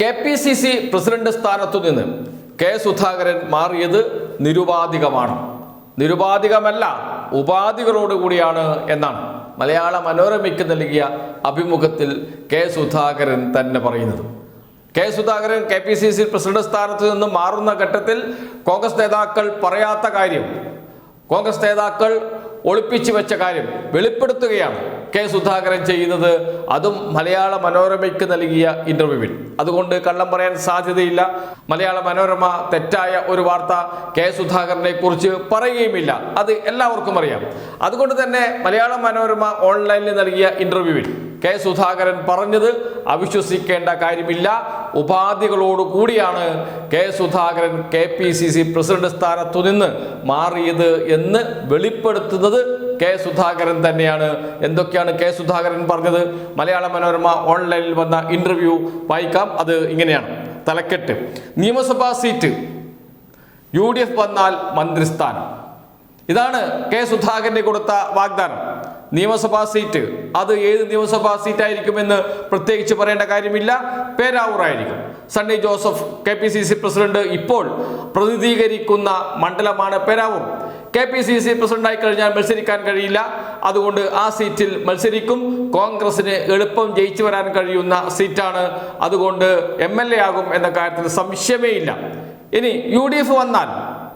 K P C C president സ്ഥാനത്തു നിന്ന് K Sudhakaran മാറിയത് നിരുപാധികമാണ്. നിരുപാധികമല്ല ഉപാധികളോടുകൂടിയാണ് എന്നാണ് മലയാള മനോരമയ്ക്ക് നൽകിയ അഭിമുഖത്തിൽ കെ സുധാകരൻ തന്നെ പറയുന്നത്. K Sudhakaran K P C C president സ്ഥാനത്ത് നിന്ന് മാറുന്ന ഘട്ടത്തിൽ കോൺഗ്രസ് നേതാക്കൾ പറയാത്ത കാര്യം കോൺഗ്രസ് നേതാക്കൾ ഒളിപ്പിച്ചു വെച്ച കാര്യം വെളിപ്പെടുത്തുകയാണ് കെ സുധാകരൻ ചെയ്യുന്നത്. അതും മലയാള മനോരമയ്ക്ക് നൽകിയ ഇന്റർവ്യൂവിൽ. അതുകൊണ്ട് കള്ളം പറയാൻ സാധ്യതയില്ല. മലയാള മനോരമ തെറ്റായ ഒരു വാർത്ത കെ സുധാകരനെ കുറിച്ച് പറയുകയുമില്ല. അത് എല്ലാവർക്കും അറിയാം. അതുകൊണ്ട് തന്നെ മലയാള മനോരമ ഓൺലൈനിൽ നൽകിയ ഇന്റർവ്യൂവിൽ കെ സുധാകരൻ പറഞ്ഞത് അവിശ്വസിക്കേണ്ട കാര്യമില്ല. ഉപാധികളോട് കൂടിയാണ് K Sudhakaran K P C C president സ്ഥാനത്തു നിന്ന് മാറിയത് എന്ന് വെളിപ്പെടുത്തുന്നത് കെ സുധാകരൻ തന്നെയാണ്. എന്തൊക്കെയാണ് കെ സുധാകരൻ പറഞ്ഞത്? മലയാള മനോരമ ഓൺലൈനിൽ വന്ന ഇന്റർവ്യൂ വായിക്കാം. അത് ഇങ്ങനെയാണ്. തലക്കെട്ട്. നിയമസഭാ സീറ്റ്. യു ഡി എഫ് വന്നാൽ മന്ത്രിസ്ഥാനം. ഇതാണ് കെ സുധാകരന് കൊടുത്ത വാഗ്ദാനം. നിയമസഭാ സീറ്റ്. അത് ഏത് നിയമസഭാ സീറ്റായിരിക്കുമെന്ന് പ്രത്യേകിച്ച് പറയേണ്ട കാര്യമില്ല. പേരാവൂറായിരിക്കും. Sunny Joseph K P C C president ഇപ്പോൾ പ്രതിനിധീകരിക്കുന്ന മണ്ഡലമാണ് Peravoor. K P C C പ്രസിഡന്റായി കഴിഞ്ഞാൽ മത്സരിക്കാൻ കഴിയില്ല. അതുകൊണ്ട് ആ സീറ്റിൽ മത്സരിക്കും. കോൺഗ്രസിന് എളുപ്പം ജയിച്ചു വരാൻ കഴിയുന്ന സീറ്റാണ്. അതുകൊണ്ട് എം എൽ എ ആകും എന്ന കാര്യത്തിൽ സംശയമേ ഇല്ല ഇനി യു ഡി എഫ് വന്നാൽ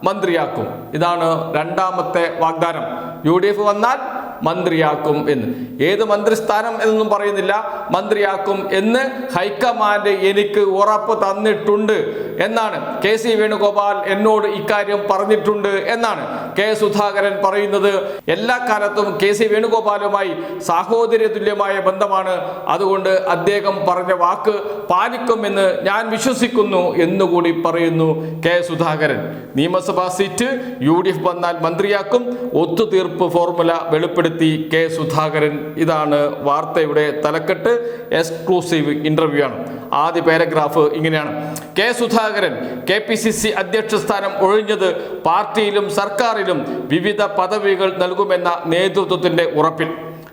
മന്ത്രിയാക്കും. ഇതാണ് രണ്ടാമത്തെ വാഗ്ദാനം. യു ഡി എഫ് വന്നാൽ മന്ത്രിയാക്കും എന്ന്. ഏത് മന്ത്രിസ്ഥാനം എന്നൊന്നും പറയുന്നില്ല. മന്ത്രിയാക്കും എന്ന് ഹൈക്കമാൻഡ് എനിക്ക് ഉറപ്പ് തന്നിട്ടുണ്ട് എന്നാണ്. കെ സി വേണുഗോപാൽ എന്നോട് ഇക്കാര്യം പറഞ്ഞിട്ടുണ്ട് എന്നാണ്. കെ സുധാകരൻ പറയുന്നത് എല്ലാ കാലത്തും കെ സി വേണുഗോപാലുമായി സാഹോദര്യ തുല്യമായ ബന്ധമാണ്. അതുകൊണ്ട് അദ്ദേഹം പറഞ്ഞ വാക്ക് പാലിക്കുമെന്ന് ഞാൻ വിശ്വസിക്കുന്നു എന്നുകൂടി പറയുന്നു കെ സുധാകരൻ. നിയമസഭാ സീറ്റ് യു ഡി എഫ് വന്നാൽ മന്ത്രിയാക്കും. ഒത്തുതീർപ്പ് ഫോർമുല വെളിപ്പെടുത്തി കെ സുധാകരൻ. ഇതാണ് വാർത്തയുടെ തലക്കെട്ട്. എക്സ്ക്ലൂസീവ് ഇന്റർവ്യൂ ആണ്. ആദ്യ പാരഗ്രാഫ് ഇങ്ങനെയാണ്. K Sudhakaran K P C C അധ്യക്ഷ സ്ഥാനം ഒഴിഞ്ഞത് പാർട്ടിയിലും സർക്കാരിലും വിവിധ പദവികൾ നൽകുമെന്ന നേതൃത്വത്തിന്റെ ഉറപ്പിൽ.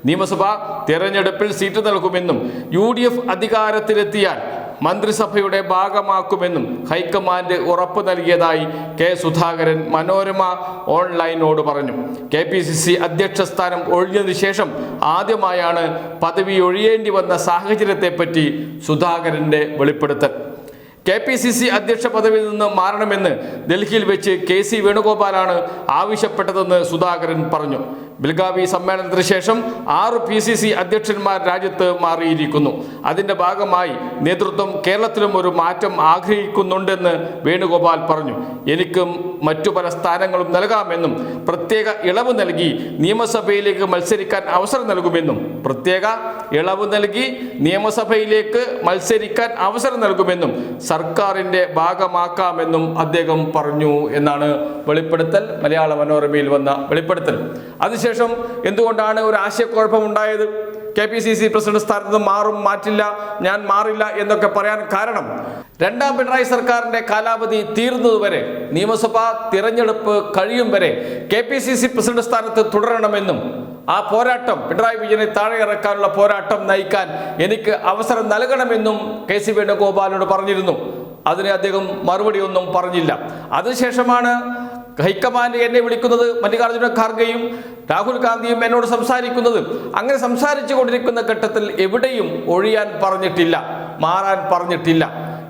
നിയമസഭ തെരഞ്ഞെടുപ്പിൽ സീറ്റ് നൽകുമെന്നും യു ഡി എഫ് അധികാരത്തിലെത്തിയാൽ മന്ത്രിസഭയുടെ ഭാഗമാക്കുമെന്നും ഹൈക്കമാൻഡ് ഉറപ്പ് നൽകിയതായി കെ സുധാകരൻ മനോരമ ഓൺലൈനോട് പറഞ്ഞു. കെ പി സി സി അധ്യക്ഷ സ്ഥാനം ഒഴിഞ്ഞതിനു ശേഷം ആദ്യമായാണ് പദവി ഒഴിയേണ്ടി വന്ന സാഹചര്യത്തെപ്പറ്റി സുധാകരന്റെ വെളിപ്പെടുത്തൽ. കെ പി സി സി അധ്യക്ഷ പദവിയിൽ നിന്ന് മാറണമെന്ന് ഡൽഹിയിൽ വെച്ച് കെ സി വേണുഗോപാലാണ് ആവശ്യപ്പെട്ടതെന്ന് സുധാകരൻ പറഞ്ഞു. ബിൽഗാവി സമ്മേളനത്തിന് ശേഷം ആറ് പി സി സി അധ്യക്ഷന്മാർ രാജ്യത്ത് മാറിയിരിക്കുന്നു. അതിന്റെ ഭാഗമായി നേതൃത്വം കേരളത്തിലും ഒരു മാറ്റം ആഗ്രഹിക്കുന്നുണ്ടെന്ന് വേണുഗോപാൽ പറഞ്ഞു. എനിക്കും മറ്റു പല സ്ഥാനങ്ങളും നൽകാമെന്നും പ്രത്യേക ഇളവ് നൽകി നിയമസഭയിലേക്ക് മത്സരിക്കാൻ അവസരം നൽകുമെന്നും പ്രത്യേക ഇളവ് നൽകി നിയമസഭയിലേക്ക് മത്സരിക്കാൻ അവസരം നൽകുമെന്നും സർക്കാരിന്റെ ഭാഗമാക്കാമെന്നും അദ്ദേഹം പറഞ്ഞു എന്നാണ് വെളിപ്പെടുത്തൽ. മലയാള മനോരമയിൽ വന്ന വെളിപ്പെടുത്തൽ. അതിനുശേഷം എന്തുകൊണ്ടാണ് ഒരു ആശയക്കുഴപ്പം ഉണ്ടായത്? K P C C president സ്ഥാനത്ത് മാറും മാറ്റില്ല ഞാൻ മാറില്ല എന്നൊക്കെ പറയാൻ കാരണം രണ്ടാം പിണറായി സർക്കാരിന്റെ കാലാവധി തീർന്നതുവരെ നിയമസഭാ തിരഞ്ഞെടുപ്പ് കഴിയും വരെ K P C C president സ്ഥാനത്ത് തുടരണമെന്നും ആ പോരാട്ടം പിണറായി വിജയനെ താഴെ ഇറക്കാനുള്ള പോരാട്ടം നയിക്കാൻ എനിക്ക് അവസരം നൽകണമെന്നും കെ സി വേണുഗോപാലിനോട് പറഞ്ഞിരുന്നു. അതിന് അദ്ദേഹം മറുപടി ഒന്നും പറഞ്ഞില്ല. അതിനുശേഷമാണ് ഹൈക്കമാൻഡ് എന്നെ വിളിക്കുന്നത് മല്ലികാർജുന ഖാർഗെയും രാഹുൽ ഗാന്ധിയും എന്നോട് സംസാരിക്കുന്നത് അങ്ങനെ സംസാരിച്ചു കൊണ്ടിരിക്കുന്ന ഘട്ടത്തിൽ എവിടെയും ഒഴിയാൻ പറഞ്ഞിട്ടില്ല മാറാൻ പറഞ്ഞിട്ടില്ല.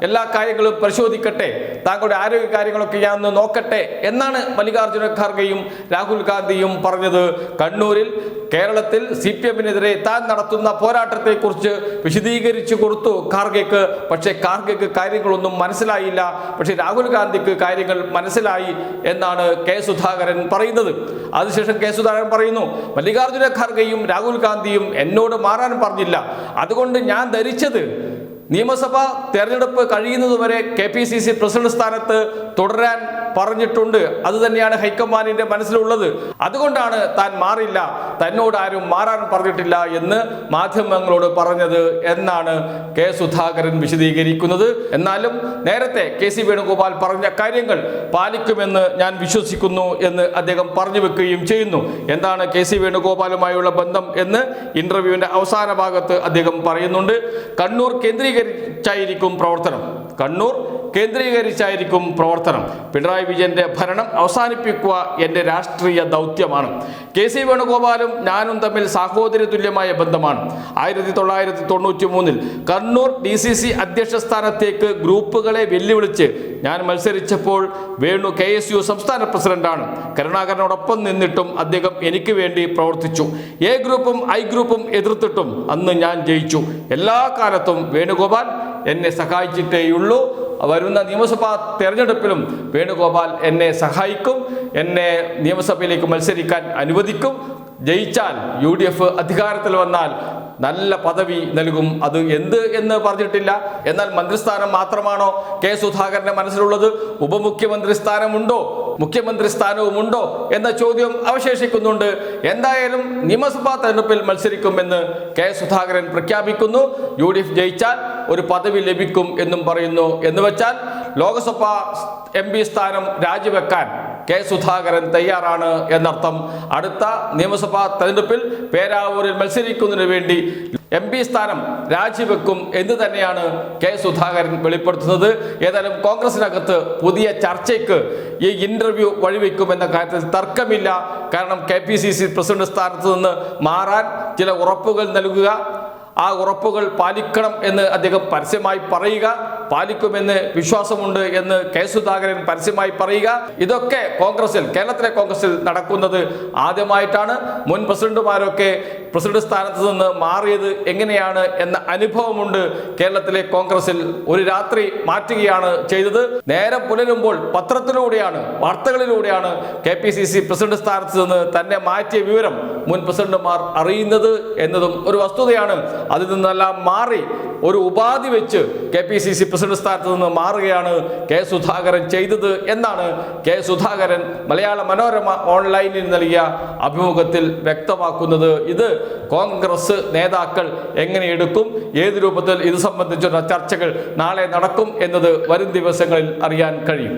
എല്ലാ കാര്യങ്ങളും പരിശോധിക്കട്ടെ. താങ്കളുടെ ആരോഗ്യ കാര്യങ്ങളൊക്കെ ഞാൻ ഒന്ന് നോക്കട്ടെ എന്നാണ് മല്ലികാർജുന ഖാർഗെയും രാഹുൽ ഗാന്ധിയും പറഞ്ഞത്. കണ്ണൂരിൽ കേരളത്തിൽ സി പി എമ്മിനെതിരെ താൻ നടത്തുന്ന പോരാട്ടത്തെക്കുറിച്ച് വിശദീകരിച്ചു കൊടുത്തു ഖാർഗെക്ക്. പക്ഷേ ഖാർഗെക്ക് കാര്യങ്ങളൊന്നും മനസ്സിലായില്ല. പക്ഷേ രാഹുൽ ഗാന്ധിക്ക് കാര്യങ്ങൾ മനസ്സിലായി എന്നാണ് കെ സുധാകരൻ പറയുന്നത്. അതിനുശേഷം കെ സുധാകരൻ പറയുന്നു മല്ലികാർജുന ഖാർഗെയും രാഹുൽ ഗാന്ധിയും എന്നോട് മാറാൻ പറഞ്ഞില്ല. അതുകൊണ്ട് ഞാൻ ധരിച്ചത് നിയമസഭ തെരഞ്ഞെടുപ്പ് കഴിയുന്നതുവരെ K P C C president സ്ഥാനത്ത് തുടരാൻ പറഞ്ഞിട്ടുണ്ട്. അത് തന്നെയാണ് ഹൈക്കമാൻഡിന്റെ മനസ്സിലുള്ളത്. അതുകൊണ്ടാണ് താൻ മാറില്ല. തന്നോട് ആരും മാറാൻ പറഞ്ഞിട്ടില്ല എന്ന് മാധ്യമങ്ങളോട് പറഞ്ഞത് എന്നാണ് കെ സുധാകരൻ വിശദീകരിക്കുന്നത്. എന്നാലും നേരത്തെ കെ സി വേണുഗോപാൽ പറഞ്ഞ കാര്യങ്ങൾ പാലിക്കുമെന്ന് ഞാൻ വിശ്വസിക്കുന്നു എന്ന് അദ്ദേഹം പറഞ്ഞു വെക്കുകയും ചെയ്യുന്നു. എന്താണ് കെ സി വേണുഗോപാലുമായുള്ള ബന്ധം എന്ന് ഇന്റർവ്യൂവിന്റെ അവസാന ഭാഗത്ത് അദ്ദേഹം പറയുന്നുണ്ട്. കണ്ണൂർ കേന്ദ്രീകരിച്ചായിരിക്കും പ്രവർത്തനം. കണ്ണൂർ കേന്ദ്രീകരിച്ചായിരിക്കും പ്രവർത്തനം. പിണറായി വിജയന്റെ ഭരണം അവസാനിപ്പിക്കുക എന്റെ രാഷ്ട്രീയ ദൗത്യമാണ്. കെ സി വേണുഗോപാലും ഞാനും തമ്മിൽ സാഹോദര്യ തുല്യമായ ബന്ധമാണ്. ആയിരത്തി തൊള്ളായിരത്തി തൊണ്ണൂറ്റി മൂന്നിൽ കണ്ണൂർ ഡി സി സി അധ്യക്ഷ സ്ഥാനത്തേക്ക് ഗ്രൂപ്പുകളെ വെല്ലുവിളിച്ച് ഞാൻ മത്സരിച്ചപ്പോൾ വേണു കെ എസ് യു സംസ്ഥാന പ്രസിഡന്റാണ്. കരുണാകരനോടൊപ്പം നിന്നിട്ടും അദ്ദേഹം എനിക്ക് വേണ്ടി പ്രവർത്തിച്ചു. എ ഗ്രൂപ്പും ഐ ഗ്രൂപ്പും എതിർത്തിട്ടും അന്ന് ഞാൻ ജയിച്ചു. എല്ലാ കാലത്തും വേണുഗോപാൽ എന്നെ സഹായിച്ചിട്ടേയുള്ളൂ. വരുന്ന നിയമസഭാ തെരഞ്ഞെടുപ്പിലും വേണുഗോപാൽ എന്നെ സഹായിക്കും. എന്നെ നിയമസഭയിലേക്ക് മത്സരിക്കാൻ അനുവദിക്കും. ജയിച്ചാൽ യു ഡി എഫ് അധികാരത്തിൽ വന്നാൽ നല്ല പദവി നൽകും. അത് എന്ത് എന്ന് പറഞ്ഞിട്ടില്ല. എന്നാൽ മന്ത്രിസ്ഥാനം മാത്രമാണോ കെ സുധാകരന്റെ മനസ്സിലുള്ളത്? ഉപമുഖ്യമന്ത്രി സ്ഥാനമുണ്ടോ? മുഖ്യമന്ത്രി സ്ഥാനവുമുണ്ടോ? എന്ന ചോദ്യം അവശേഷിക്കുന്നുണ്ട്. എന്തായാലും നിയമസഭാ തെരഞ്ഞെടുപ്പിൽ മത്സരിക്കുമെന്ന് കെ സുധാകരൻ പ്രഖ്യാപിക്കുന്നു. യു ഡി എഫ് ജയിച്ചാൽ ഒരു പദവി ലഭിക്കും എന്നും പറയുന്നു. എന്ന് വെച്ചാൽ ലോക്സഭാ എം പി സ്ഥാനം രാജിവെക്കാൻ കെ സുധാകരൻ തയ്യാറാണ് എന്നർത്ഥം. അടുത്ത നിയമസഭാ തെരഞ്ഞെടുപ്പിൽ പേരാവൂരിൽ മത്സരിക്കുന്നതിന് വേണ്ടി എം പി സ്ഥാനം രാജിവെക്കും എന്ന് തന്നെയാണ് കെ സുധാകരൻ വെളിപ്പെടുത്തുന്നത്. ഏതായാലും കോൺഗ്രസിനകത്ത് പുതിയ ചർച്ചയ്ക്ക് ഈ ഇന്റർവ്യൂ വഴിവെക്കുമെന്ന കാര്യത്തിൽ തർക്കമില്ല. കാരണം K P C C president സ്ഥാനത്ത് നിന്ന് മാറാൻ ചില ഉറപ്പുകൾ നൽകുക. ആ ഉറപ്പുകൾ പാലിക്കണം എന്ന് അദ്ദേഹം പരസ്യമായി പറയുക. പാലിക്കുമെന്ന് വിശ്വാസമുണ്ട് എന്ന് കെ സുധാകരൻ പരസ്യമായി പറയുക. ഇതൊക്കെ കോൺഗ്രസിൽ കേരളത്തിലെ കോൺഗ്രസിൽ നടക്കുന്നത് ആദ്യമായിട്ടാണ്. മുൻ പ്രസിഡന്റുമാരൊക്കെ പ്രസിഡന്റ് സ്ഥാനത്ത് നിന്ന് മാറിയത് എങ്ങനെയാണ് എന്ന അനുഭവമുണ്ട് കേരളത്തിലെ കോൺഗ്രസിൽ. ഒരു രാത്രി മാറ്റുകയാണ് ചെയ്തത്. നേരം പുലരുമ്പോൾ പത്രത്തിലൂടെയാണ് വാർത്തകളിലൂടെയാണ് K P C C president സ്ഥാനത്ത് നിന്ന് തന്നെ മാറ്റിയ വിവരം മുൻ പ്രസിഡന്റുമാർ അറിയുന്നത് എന്നതും ഒരു വസ്തുതയാണ്. അതിൽ നിന്നെല്ലാം മാറി ഒരു ഉപാധി വെച്ച് K P C C president സ്ഥാനത്ത് നിന്ന് മാറുകയാണ് കെ സുധാകരൻ ചെയ്തത് എന്നാണ് കെ സുധാകരൻ മലയാള മനോരമ ഓൺലൈനിൽ നൽകിയ അഭിമുഖത്തിൽ വ്യക്തമാക്കുന്നത്. ഇത് കോൺഗ്രസ് നേതാക്കൾ എങ്ങനെ എടുക്കും ഏത് രൂപത്തിൽ ഇത് സംബന്ധിച്ചുള്ള ചർച്ചകൾ നാളെ നടക്കും എന്നത് വരും ദിവസങ്ങളിൽ അറിയാൻ കഴിയും.